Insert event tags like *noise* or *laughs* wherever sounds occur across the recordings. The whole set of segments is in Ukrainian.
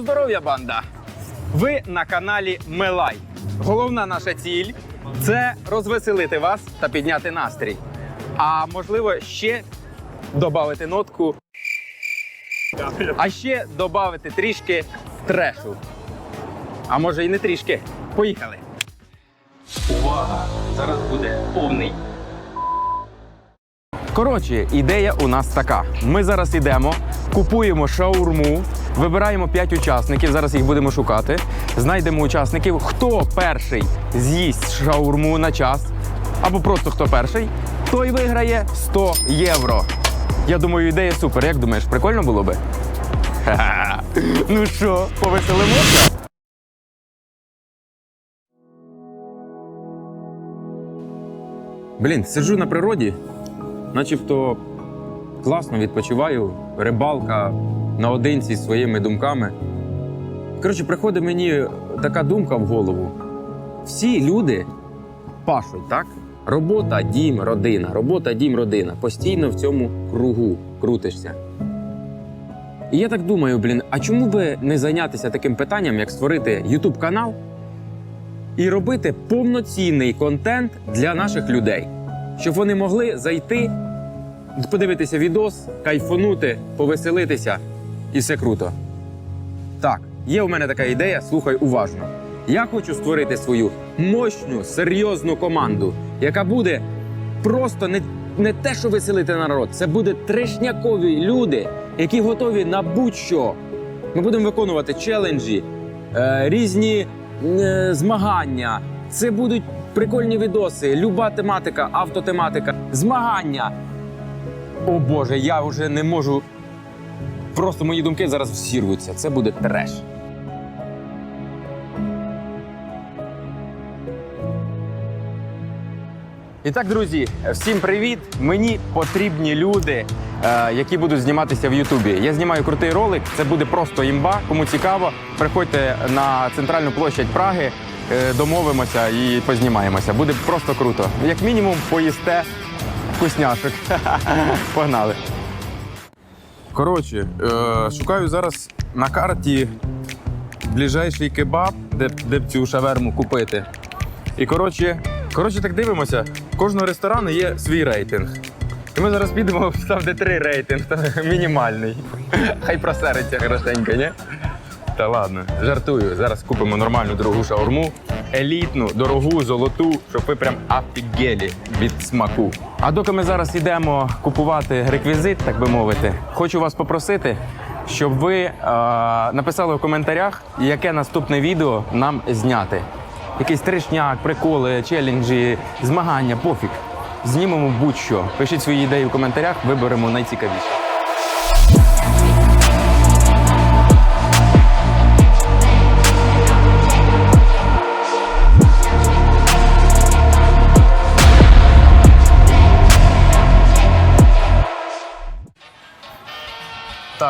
Здоров'я, банда! Ви на каналі Мелай. Головна наша ціль це розвеселити вас та підняти настрій. А можливо, ще додати нотку. А ще додати трішки трешу. А може і не трішки. Поїхали. Увага! Зараз буде повний. Коротше, ідея у нас така. Ми зараз йдемо, купуємо шаурму, вибираємо 5 учасників. Зараз їх будемо шукати. Знайдемо учасників. Хто перший з'їсть шаурму на час, або просто хто перший, той виграє 100 євро. Я думаю, ідея супер. Як думаєш, прикольно було би? Ха-ха. *laughs* Ну що, повеселимося? Блін, сиджу на природі, начебто класно відпочиваю, рибалка наодинці зі своїми думками. Коротше, приходить мені така думка в голову. Всі люди пашуть, так? Робота, дім, родина, робота, дім, родина. Постійно в цьому кругу крутишся. І я так думаю, блін, а чому би не зайнятися таким питанням, як створити YouTube канал і робити повноцінний контент для наших людей, щоб вони могли зайти, подивитися відос, кайфонути, повеселитися і все круто. Так, є у мене така ідея, слухай уважно. Я хочу створити свою мощну, серйозну команду, яка буде просто не, не те, що веселити народ, це буде трешнякові люди, які готові на будь-що. Ми будемо виконувати челенджі, е, різні е, змагання. Це будуть прикольні відоси, люба тематика, автотематика, змагання. О Боже, я вже не можу. Просто мої думки зараз всірвуться. Це буде треш. І так, друзі, всім привіт! Мені потрібні люди, е, які будуть зніматися в Ютубі. Я знімаю крутий ролик. Це буде просто імба. Кому цікаво, приходьте на центральну площадь Праги, е, домовимося і познімаємося. Буде просто круто. Як мінімум, поїсте вкусняшок. *laughs* Погнали. Коротше, е, шукаю зараз на карті ближайший кебаб, де, б- де б цю шаверму купити. І коротше, коротше, так дивимося. У кожного ресторану є свій рейтинг. І ми зараз підемо *laughs* там, де три рейтинг, там мінімальний. Хай просериться хорошенько, ні? Та ладно, жартую. Зараз купимо нормальну дорогу шаурму, елітну, дорогу, золоту, щоб ви прям офігелі від смаку. А доки ми зараз йдемо купувати реквізит, так би мовити, хочу вас попросити, щоб ви е, написали в коментарях, яке наступне відео нам зняти. Якийсь трешняк, приколи, челенджі, змагання, пофіг. Знімемо будь-що. Пишіть свої ідеї в коментарях, виберемо найцікавіше.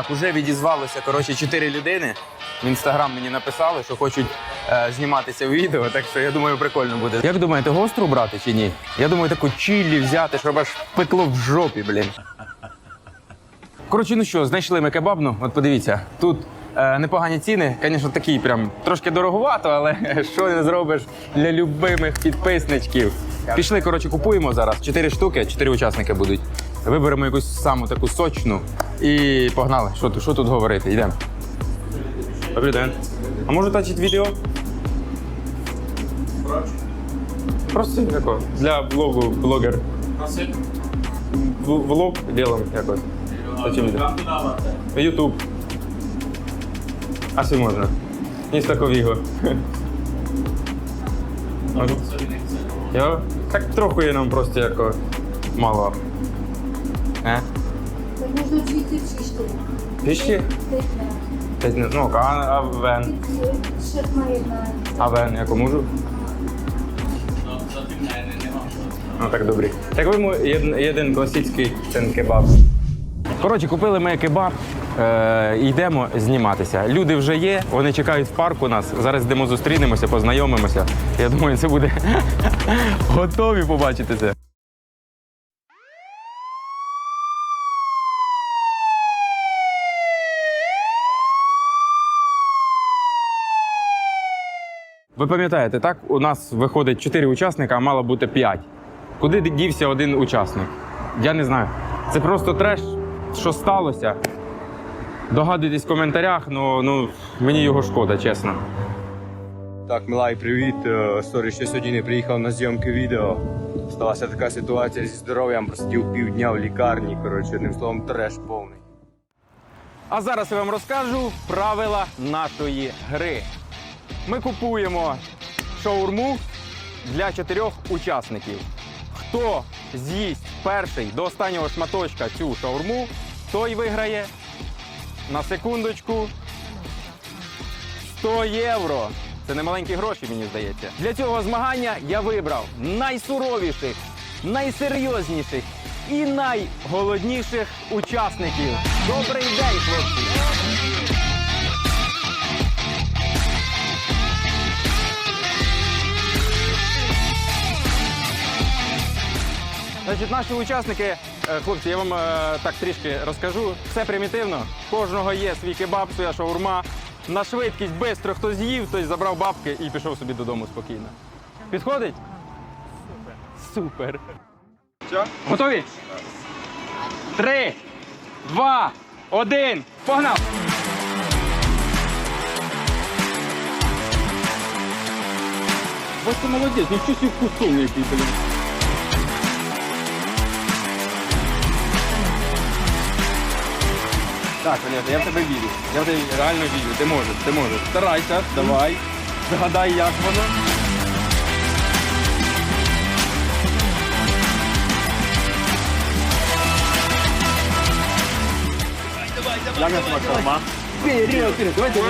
Так, уже відізвалося коротше чотири людини. В інстаграм мені написали, що хочуть е, зніматися в відео, так що я думаю, прикольно буде. Як думаєте, гостру брати чи ні? Я думаю, таку чіллі взяти, щоб аж пекло в жопі, блін. Коротше, ну що, знайшли ми кебабну. От подивіться, тут е, непогані ціни. Звісно, такі прям трошки дороговато, але *laughs* що не зробиш для любимих підписничків. Пішли, коротше, купуємо зараз. Чотири штуки, чотири учасники будуть. Виберемо якусь саму таку сочну і погнали. Що, тут- що тут говорити? Йдемо. Добрий день. А можу тачити відео? Просто якось. Для блогу блогер. Влог делаем якось. Ютуб. А що можна? Інстаковіго. Можу? Я? Так трохи є нам просто яко мало. Так можна дві тисячі. Пішки? Ну, а, а вен. А вен, яку можу? Ну так добре. Так ви му- єд- один класичний ten кебаб. Коротше, купили ми кебаб, е, йдемо зніматися. Люди вже є, вони чекають в парку нас. Зараз йдемо зустрінемося, познайомимося. Я думаю, це буде *laughs* готові побачити це. Ви пам'ятаєте, так? У нас виходить 4 учасника, а мало бути 5. Куди дівся один учасник? Я не знаю. Це просто треш, що сталося. Догадуйтесь в коментарях, ну, ну мені його шкода, чесно. Так, Милай, привіт. Е, Сорі, що сьогодні не приїхав на зйомки відео. Сталася така ситуація зі здоров'ям, просидів півдня в лікарні. Коротше, одним словом, треш повний. А зараз я вам розкажу правила нашої гри. Ми купуємо шаурму для чотирьох учасників. Хто з'їсть перший до останнього шматочка цю шаурму, той виграє на секундочку 100 євро. Це не маленькі гроші, мені здається. Для цього змагання я вибрав найсуровіших, найсерйозніших і найголодніших учасників. Добрий день, хлопці! Значить, наші учасники, е, хлопці, я вам е, так трішки розкажу. Все примітивно. Кожного є свій кебаб, своя шаурма. На швидкість швидко хтось з'їв, хтось забрав бабки і пішов собі додому спокійно. Підходить? Супер. Супер. Готові? Три, два, один. Погнав! Ось ти молодець, ну щось і вкусовний який, блін. Так, Олег, я в тебе вірю. Я в тебе реально вірю. Ти можеш, ти можеш. Старайся, давай. Згадай, як воно. Як на давай давай. Вперед, вперед, давайте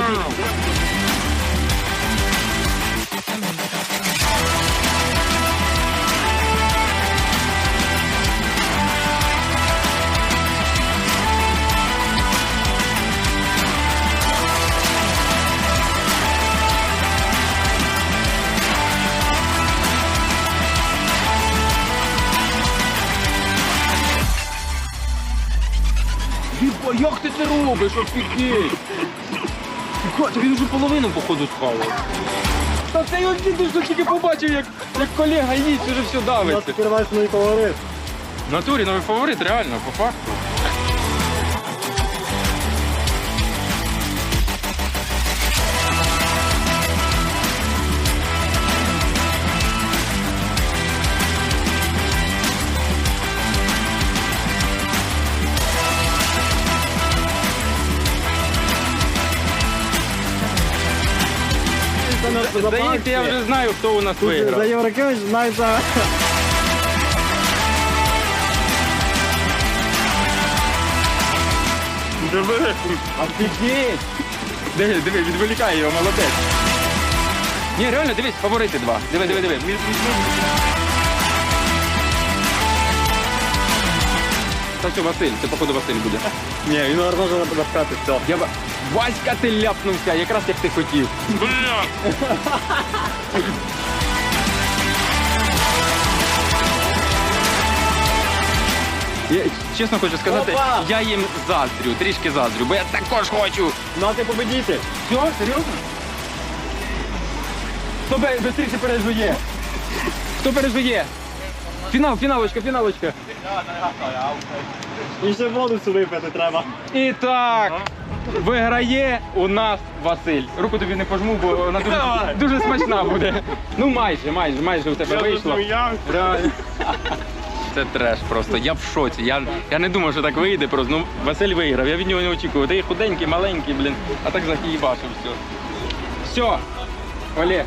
ти це робиш? Офігеть! Він вже половину, походу, схавав. Та це його діду, що тільки побачив, як, як колега їсть, вже все Я давиться. ваш новий фаворит. В натурі новий фаворит, реально, по факту. Здається, я вже знаю, хто у нас За виграв. Єврокевич знається. Диви, офігеть! Диви, диви, відволікає його, молодець. Ні, реально, дивись, фаворити два. Диви, диви, диви. Та все, Василь, це походу Василь буде. Ні, він гарно на все. Я ба... Васька, ти ляпнувся, якраз як ти хотів. Я чесно хочу сказати, Опа! я їм заздрю, трішки заздрю, бо я також хочу. Ну а ти победитель. Все, серйозно? Хто швидше пережує? Хто пережує? Фінал, фіналочка, фіналочка. І ще бонусу випити треба. І так, виграє у нас Василь. Руку тобі не пожму, бо вона дуже, дуже смачна буде. Ну майже, майже, майже у тебе вийшло. Реально. *laughs* Це треш просто. Я в шоці. Я, я не думав, що так вийде просто. Ну, Василь виграв, я від нього не очікував. Ти худенький, маленький, блін, а так захіїбашив все. Все. Олег.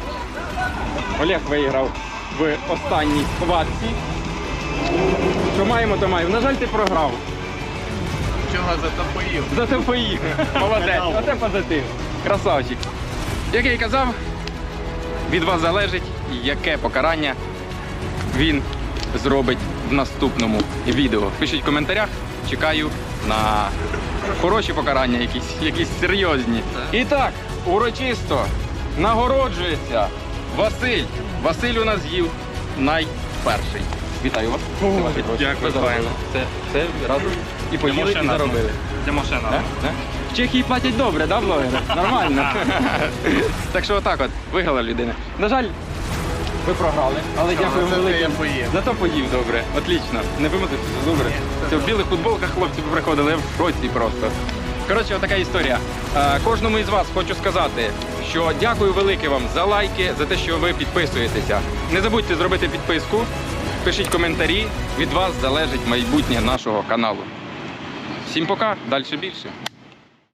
Олег виграв в останній схватці. Що маємо, то маємо. На жаль, ти програв. Чого затопив? Зате поїв. Молодець. Оце позитив. Красавчик. Як я і казав, від вас залежить, яке покарання він зробить в наступному відео. Пишіть в коментарях, чекаю на хороші покарання, якісь, якісь серйозні. І так, урочисто нагороджується Василь. Василь у нас з'їв найперший. Вітаю вас. Це дякую, Це, це разом і поїли, і заробили. Для машина. Да? Да? В Чехії платять добре, да, блогери? *laughs* Нормально. *laughs* так що отак от, виграла людина. На жаль, ви програли, але дякую велике. Зато поїв добре. Отлично. Не вимотився, добре. Це в білих футболках хлопці приходили, в шоці просто. Коротше, отака історія. Е, Кожному із вас хочу сказати, що дякую велике вам за лайки, за те, що ви підписуєтеся. Не забудьте зробити підписку, пишіть коментарі. Від вас залежить майбутнє нашого каналу. Всім пока, далі більше.